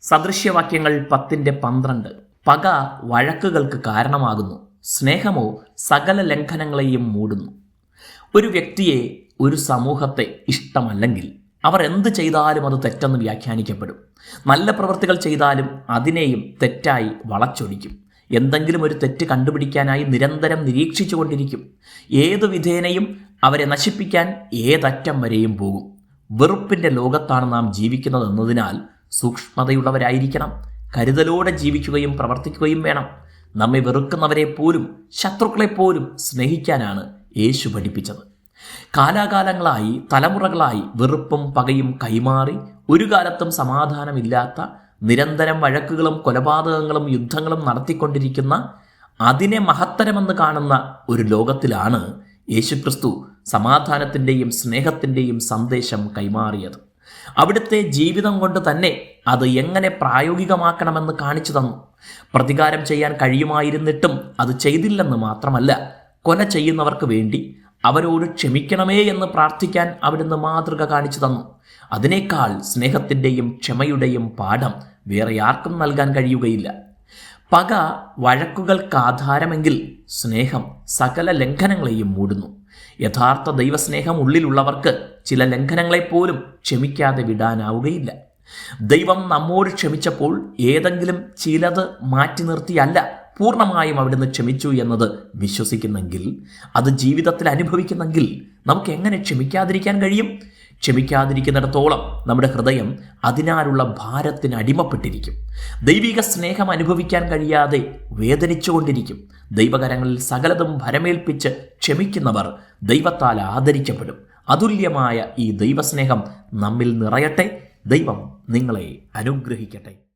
സദൃശ്യവാക്യങ്ങൾ പത്തിന്റെ പന്ത്രണ്ട്. പക വഴക്കുകൾക്ക് കാരണമാകുന്നു. സ്നേഹമോ സകല ലംഘനങ്ങളെയും മൂടുന്നു. ഒരു വ്യക്തിയെ ഒരു സമൂഹത്തെ ഇഷ്ടമല്ലെങ്കിൽ അവർ എന്ത് ചെയ്താലും അത് തെറ്റെന്ന് വ്യാഖ്യാനിക്കപ്പെടും. നല്ല പ്രവൃത്തികൾ ചെയ്താലും അതിനെയും തെറ്റായി വളച്ചൊടിക്കും. എന്തെങ്കിലും ഒരു തെറ്റ് കണ്ടുപിടിക്കാനായി നിരന്തരം നിരീക്ഷിച്ചു കൊണ്ടിരിക്കും ഏതു വിധേനയും അവരെ നശിപ്പിക്കാൻ ഏതറ്റം വരെയും പോകും. വെറുപ്പിന്റെ ലോകത്താണ് നാം ജീവിക്കുന്നത് എന്നതിനാൽ സൂക്ഷ്മതയുള്ളവരായിരിക്കണം. കരുതലോടെ ജീവിക്കുകയും പ്രവർത്തിക്കുകയും വേണം. നമ്മെ വെറുക്കുന്നവരെ പോലും ശത്രുക്കളെ പോലും സ്നേഹിക്കാനാണ് യേശു പഠിപ്പിച്ചത്. കാലാകാലങ്ങളായി തലമുറകളായി വെറുപ്പും പകയും കൈമാറി ഒരു കാലത്തും സമാധാനമില്ലാത്ത നിരന്തരം വഴക്കുകളും കൊലപാതകങ്ങളും യുദ്ധങ്ങളും നടത്തിക്കൊണ്ടിരിക്കുന്ന അതിനെ മഹത്തരമെന്ന് കാണുന്ന ഒരു ലോകത്തിലാണ് യേശുക്രിസ്തു സമാധാനത്തിന്റെയും സ്നേഹത്തിന്റെയും സന്ദേശം കൈമാറിയത്. അവിടുത്തെ ജീവിതം കൊണ്ട് തന്നെ അത് എങ്ങനെ പ്രായോഗികമാക്കണമെന്ന് കാണിച്ചു തന്നു. പ്രതികാരം ചെയ്യാൻ കഴിയുമായിരുന്നിട്ടും അത് ചെയ്തില്ലെന്ന് മാത്രമല്ല കൊല ചെയ്യുന്നവർക്ക് വേണ്ടി അവരോട് ക്ഷമിക്കണമേ എന്ന് പ്രാർത്ഥിക്കാൻ അവിടുന്ന് മാതൃക കാണിച്ചു തന്നു. അതിനേക്കാൾ സ്നേഹത്തിന്റെയും ക്ഷമയുടെയും പാഠം വേറെ ആർക്കും നൽകാൻ കഴിയുകയില്ല. പക വഴക്കുകൾക്കാധാരമെങ്കിൽ സ്നേഹം സകല ലംഘനങ്ങളെയും മൂടുന്നു. യഥാർത്ഥ ദൈവസ്നേഹം ഉള്ളിലുള്ളവർക്ക് ചില ലംഘനങ്ങളെപ്പോലും ക്ഷമിക്കാതെ വിടാനാവുകയില്ല. ദൈവം നമ്മോട് ക്ഷമിച്ചപ്പോൾ ഏതെങ്കിലും ചിലത് മാറ്റി നിർത്തിയല്ല പൂർണമായും അവിടുന്ന് ക്ഷമിച്ചു എന്നത് വിശ്വസിക്കുന്നെങ്കിൽ അത് ജീവിതത്തിൽ അനുഭവിക്കുന്നെങ്കിൽ നമുക്ക് എങ്ങനെ ക്ഷമിക്കാതിരിക്കാൻ കഴിയും? ക്ഷമിക്കാതിരിക്കുന്നിടത്തോളം നമ്മുടെ ഹൃദയം അതിനാലുള്ള ഭാരത്തിന് അടിമപ്പെട്ടിരിക്കും. ദൈവിക സ്നേഹം അനുഭവിക്കാൻ കഴിയാതെ വേദനിച്ചുകൊണ്ടിരിക്കും. ദൈവകരങ്ങളിൽ സകലതും ഭരമേൽപ്പിച്ച് ക്ഷമിക്കുന്നവർ ദൈവത്താൽ ആദരിക്കപ്പെടും. അതുല്യമായ ഈ ദൈവസ്നേഹം നമ്മിൽ നിറയട്ടെ. ദൈവം നിങ്ങളെ അനുഗ്രഹിക്കട്ടെ.